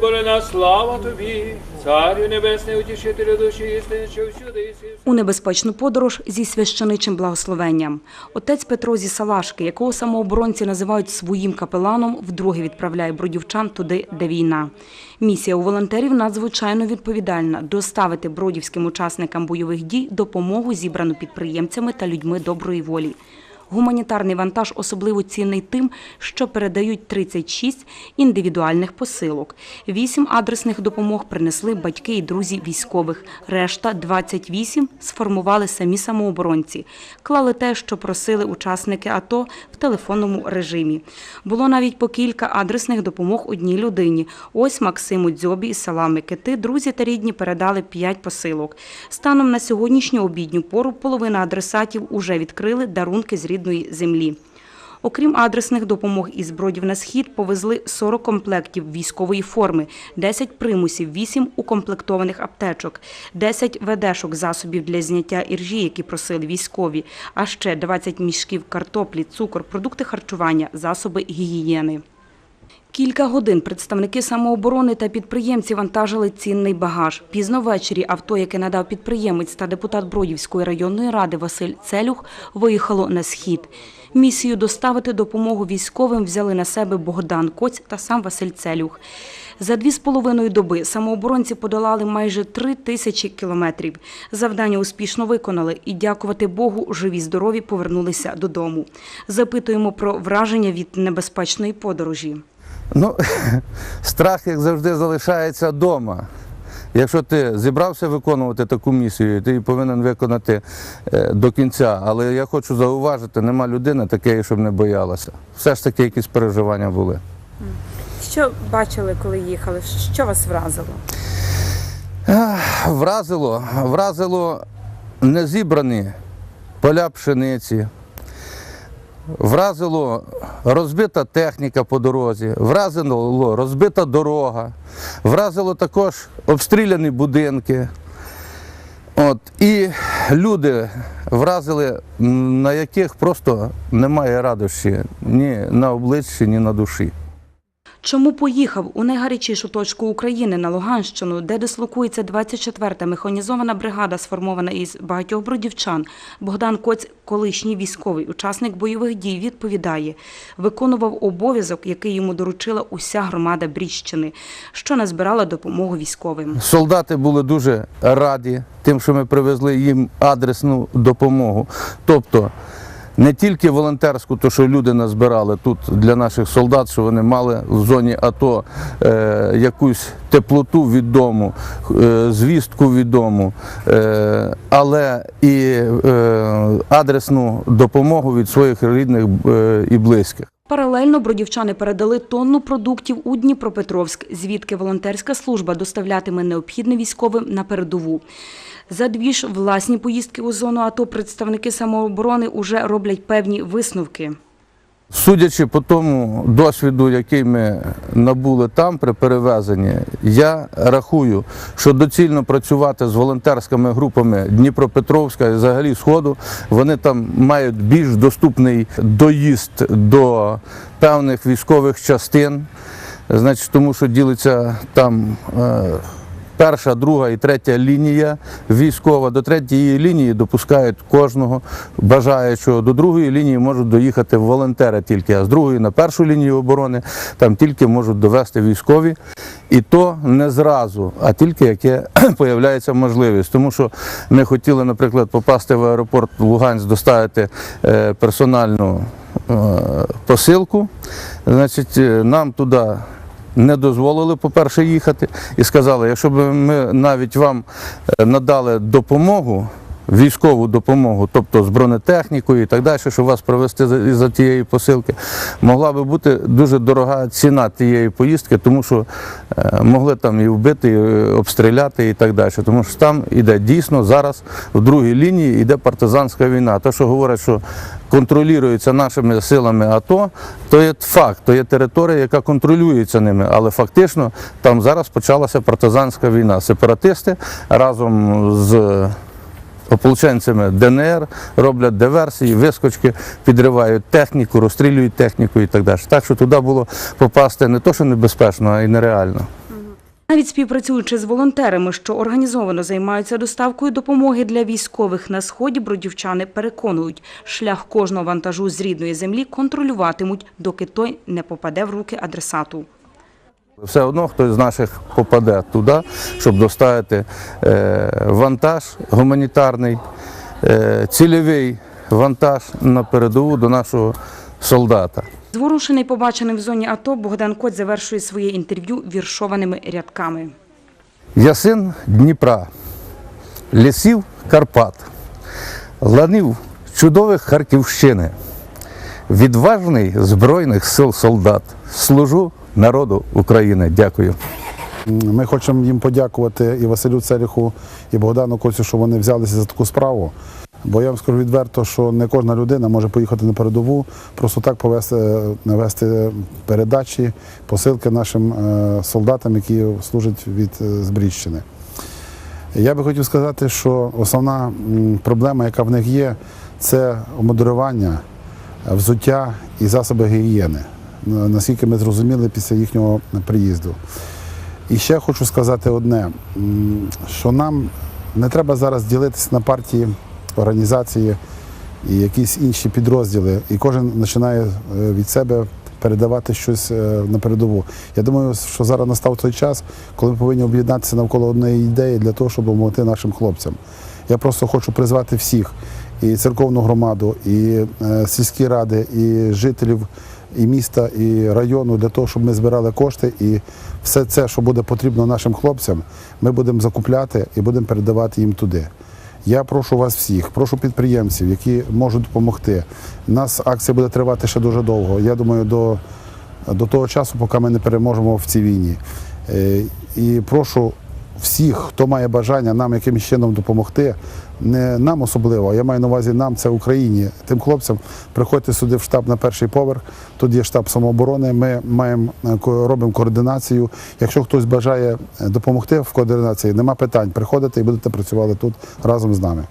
Боже на слава тобі, Царю Небесний, утішителю душі істини, що всюди. У небезпечну подорож зі священичим благословенням. Отець Петро зі Салашки, якого самооборонці називають своїм капеланом, вдруге відправляє бродівчан туди, де війна. Місія у волонтерів надзвичайно відповідальна – доставити бродівським учасникам бойових дій допомогу, зібрану підприємцями та людьми доброї волі. Гуманітарний вантаж особливо цінний тим, що передають 36 індивідуальних посилок. Вісім адресних допомог принесли батьки і друзі військових. Решта 28 сформували самі самооборонці. Клали те, що просили учасники АТО в телефонному режимі. Було навіть по кілька адресних допомог одній людині. Ось Максиму Дзьобі із села Микити друзі та рідні передали 5 посилок. Станом на сьогоднішню обідню пору половина адресатів уже відкрили дарунки з рідної землі. Окрім адресних допомог із бродів на схід, повезли 40 комплектів військової форми, 10 примусів, 8 укомплектованих аптечок, 10 ведешок засобів для зняття іржі, які просили військові, а ще 20 мішків картоплі, цукор, продукти харчування, засоби гігієни. Кілька годин представники самооборони та підприємці вантажили цінний багаж. Пізно ввечері авто, яке надав підприємець та депутат Бродівської районної ради Василь Целюх, виїхало на схід. Місію доставити допомогу військовим взяли на себе Богдан Коць та сам Василь Целюх. За дві з половиною доби самооборонці подолали майже три тисячі кілометрів. Завдання успішно виконали і, дякувати Богу, живі здорові повернулися додому. Запитуємо про враження від небезпечної подорожі. Ну, страх, як завжди, залишається вдома. Якщо ти зібрався виконувати таку місію, ти її повинен виконати е, до кінця. Але я хочу зауважити, нема людини такої, щоб не боялася. Все ж таки якісь переживання були. Що бачили, коли їхали? Що вас вразило? Вразило, вразило незібрані поля пшениці. Вразило розбита техніка по дорозі, вразило розбита дорога, вразило також обстріляні будинки. От, і люди вразили, на яких просто немає радощі ні на обличчі, ні на душі. Чому поїхав у найгарячішу точку України на Луганщину, де дислокується 24-та механізована бригада, сформована із багатьох бродівчан? Богдан Коць, колишній військовий, учасник бойових дій, відповідає, виконував обов'язок, який йому доручила уся громада Бріщини, що назбирала допомогу військовим. Солдати були дуже раді тим, що ми привезли їм адресну допомогу. Тобто не тільки волонтерську, то що люди назбирали тут для наших солдат, що вони мали в зоні АТО е, якусь теплоту від дому, е, звістку від дому, е, але і е, адресну допомогу від своїх рідних е, і близьких. Паралельно бродівчани передали тонну продуктів у Дніпропетровськ, звідки волонтерська служба доставлятиме необхідне військовим на передову. За дві ж власні поїздки у зону АТО представники самооборони уже роблять певні висновки. Судячи по тому досвіду, який ми набули там при перевезенні, я рахую, що доцільно працювати з волонтерськими групами Дніпропетровська і взагалі Сходу. Вони там мають більш доступний доїзд до певних військових частин, значить, тому що ділиться там. Перша, друга і третя лінія військова. До третьої лінії допускають кожного бажаючого. До другої лінії можуть доїхати волонтери тільки, а з другої на першу лінію оборони там тільки можуть довести військові. І то не зразу, а тільки яке появляється можливість. Тому що ми хотіли, наприклад, попасти в аеропорт Луганськ, доставити е, персональну е, посилку. Значить, е, нам туди не дозволили, по-перше, їхати і сказали, якщо б ми навіть вам е, надали допомогу, військову допомогу, тобто з бронетехнікою і так далі, щоб вас провести за, за тієї посилки, могла би бути дуже дорога ціна тієї поїздки, тому що е, могли там і вбити, і е, обстріляти і так далі. Тому що там іде дійсно зараз в другій лінії йде партизанська війна. Те, що говорять, що контролюється нашими силами АТО, то є факт, то є територія, яка контролюється ними. Але фактично там зараз почалася партизанська війна. Сепаратисти разом з ополченцями ДНР роблять диверсії, вискочки, підривають техніку, розстрілюють техніку і так далі. Так що туди було попасти не то, що небезпечно, а й нереально. Навіть співпрацюючи з волонтерами, що організовано займаються доставкою допомоги для військових на сході, бродівчани переконують, шлях кожного вантажу з рідної землі контролюватимуть, доки той не попаде в руки адресату. Все одно хтось з наших попаде туди, щоб доставити е, вантаж гуманітарний, е, цільовий вантаж на передову до нашого солдата. Зворушений побаченим в зоні АТО, Богдан Коць завершує своє інтерв'ю віршованими рядками. Я син Дніпра, лісів Карпат, ланів чудових Харківщини, відважний Збройних сил солдат. Служу народу України. Дякую. Ми хочемо їм подякувати і Василю Церіху, і Богдану Коцю, що вони взялися за таку справу. Бо я вам скажу відверто, що не кожна людина може поїхати на передову, просто так повести, навести передачі, посилки нашим е, солдатам, які служать від е, Збріщини. Я би хотів сказати, що основна проблема, яка в них є, це модерування, взуття і засоби гігієни. На- Наскільки ми зрозуміли після їхнього приїзду. І ще хочу сказати одне, що нам не треба зараз ділитися на партії, організації і якісь інші підрозділи. І кожен починає е, від себе передавати щось е, на передову. Я думаю, що зараз настав той час, коли ми повинні об'єднатися навколо однієї ідеї для того, щоб допомогти нашим хлопцям. Я просто хочу призвати всіх, і церковну громаду, і е, сільські ради, і жителів і міста, і району для того, щоб ми збирали кошти, і все це, що буде потрібно нашим хлопцям, ми будемо закупляти і будемо передавати їм туди. Я прошу вас всіх, прошу підприємців, які можуть допомогти. У нас акція буде тривати ще дуже довго. Я думаю, до, до того часу, поки ми не переможемо в цій війні. Е, І прошу всіх, хто має бажання нам якимось чином допомогти, не нам особливо, а я маю на увазі нам, це Україні, тим хлопцям, приходьте сюди в штаб на перший поверх. Тут є штаб самооборони. Ми маємо е, робимо координацію. Якщо хтось бажає е, допомогти в координації, нема питань. Приходите і будете працювати тут разом з нами.